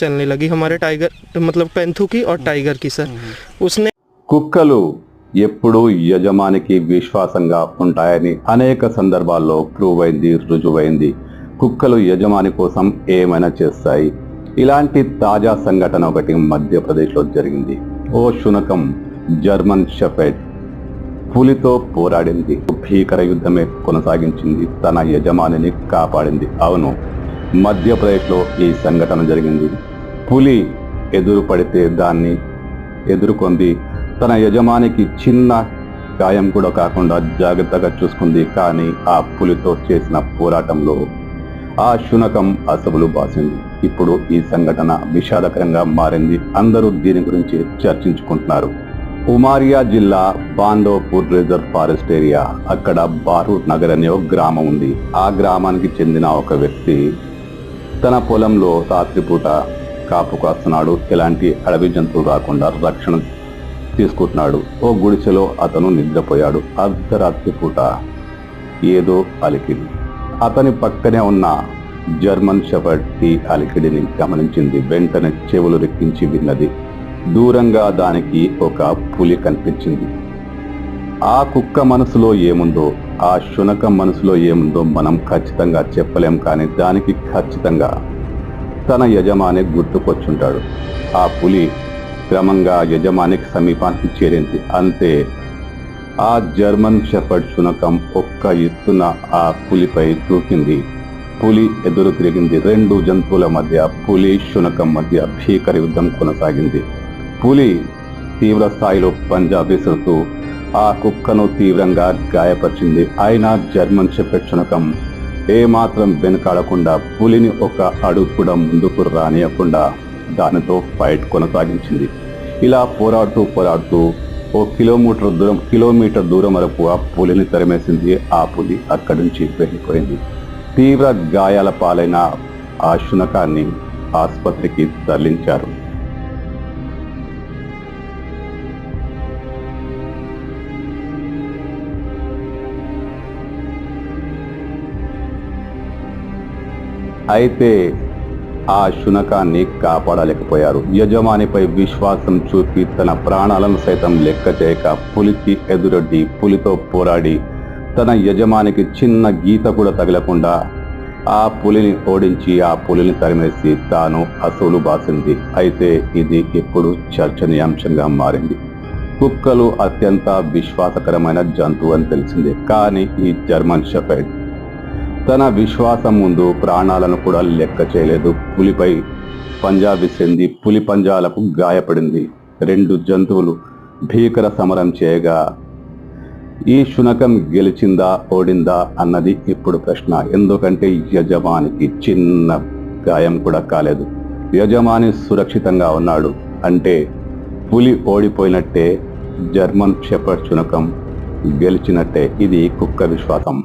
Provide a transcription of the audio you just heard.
चलने लगी हमारे टाइगर मतलब पेंथू की और टाइगर की सर उसने కుక్కలు ఎప్పుడూ యజమానికి విశ్వాసంగా ఉంటాయని అనేక సందర్భాల్లో ప్రూవ్ అయింది రుజువైంది కుక్కలు యజమాని కోసం ఏమైనా చేస్తాయి ఇలాంటి తాజా సంఘటన ఒకటి మధ్యప్రదేశ్లో జరిగింది ఓ శునకం జర్మన్ షెఫెడ్ పులితో పోరాడింది భీకర యుద్ధమే కొనసాగించింది తన యజమానిని కాపాడింది అవును మధ్యప్రదేశ్లో ఈ సంఘటన జరిగింది పులి ఎదురు పడితే దాన్ని ఎదుర్కొంది. తన యజమానికి చిన్న గాయం కూడా కాకుండా జాగ్రత్తగా చూసుకుంది. కానీ ఆ పులితో చేసిన పోరాటంలో ఆ శునకం అసలు బాసింది. ఇప్పుడు ఈ సంఘటన విషాదకరంగా మారింది. అందరూ దీని గురించి చర్చించుకుంటున్నారు. ఉమారియా జిల్లా బాందోపూర్ రిజర్వ్ ఫారెస్ట్ ఏరియా. అక్కడ బారూట్ నగర్ అనే ఒక గ్రామం ఉంది. ఆ గ్రామానికి చెందిన ఒక వ్యక్తి తన పొలంలో రాత్రిపూట కాపు కాస్తున్నాడు ఎలాంటి అడవి జంతువులు రాకుండా రక్షణ తీసుకుంటున్నాడు. ఓ గుడిసెలో అతను నిద్రపోయాడు. అర్ధరాత్రి పూట ఏదో అలికిడి అతని పక్కనే ఉన్న జర్మన్ షపర్టి అలికిడిని గమనించింది. వెంటనే చెవులు రెక్కించి విన్నది. దూరంగా దానికి ఒక పులి కనిపించింది. ఆ కుక్క మనసులో ఏముందో ఆ శునకం మనసులో ఏముందో మనం ఖచ్చితంగా చెప్పలేం కానీ దానికి ఖచ్చితంగా తన యజమాని గుర్తుకొచ్చుంటాడు. ఆ పులి క్రమంగా యజమానికి సమీపానికి చేరింది. అంతే ఆ జర్మన్ షెఫర్డ్ శునకం ఒక్క ఎత్తున ఆ పులిపై దూకింది. పులి ఎదురు తిరిగింది. రెండు జంతువుల మధ్య పులి శునకం మధ్య భీకర యుద్ధం కొనసాగింది. పులి తీవ్ర స్థాయిలో పంజా విసురుతూ ఆ కుక్కను తీవ్రంగా గాయపరిచింది. అయినా జర్మన్ షెఫర్డ్ శునకం ఏమాత్రం వెనకాడకుండా పులిని ఒక అడుగు కూడా ముందుకు రానియకుండా దానితో ఫైట్ కొనసాగించింది. ఇలా పోరాడుతూ పోరాడుతూ ఓ కిలోమీటర్ దూరం కిలోమీటర్ దూరం వరకు ఆ పులిని తరిమేసింది. ఆ పులి అక్కడి నుంచి వెళ్ళిపోయింది. తీవ్ర గాయాల పాలైన ఆ శునకాన్ని ఆసుపత్రికి తరలించారు. అయితే ఆ శునకాన్ని కాపాడలేకపోయారు. యజమానిపై విశ్వాసం చూపి తన ప్రాణాలను సైతం లెక్క చేయక పులికి ఎదురొడ్డి పులితో పోరాడి తన యజమానికి చిన్న గీత కూడా తగలకుండా ఆ పులిని ఓడించి ఆ పులిని తరిమేసి తాను అసూలు బాసింది. అయితే ఇది ఇప్పుడు చర్చనీయాంశంగా మారింది. కుక్కలు అత్యంత విశ్వాసకరమైన జంతువు అని తెలిసింది. కానీ ఈ జర్మన్ షెఫర్డ్ తన విశ్వాసం ముందు ప్రాణాలను కూడా లెక్క చేయలేదు. పులిపై పంజా విసిరింది. పులి పంజాలకు గాయపడింది. రెండు జంతువులు భీకర సమరం చేయగా ఈ శునకం గెలిచిందా ఓడిందా అన్నది ఇప్పుడు ప్రశ్న. ఎందుకంటే యజమానికి చిన్న గాయం కూడా కాలేదు. యజమాని సురక్షితంగా ఉన్నాడు. అంటే పులి ఓడిపోయినట్టే జర్మన్ షెపర్డ్ శునకం గెలిచినట్టే. ఇది కుక్క విశ్వాసం.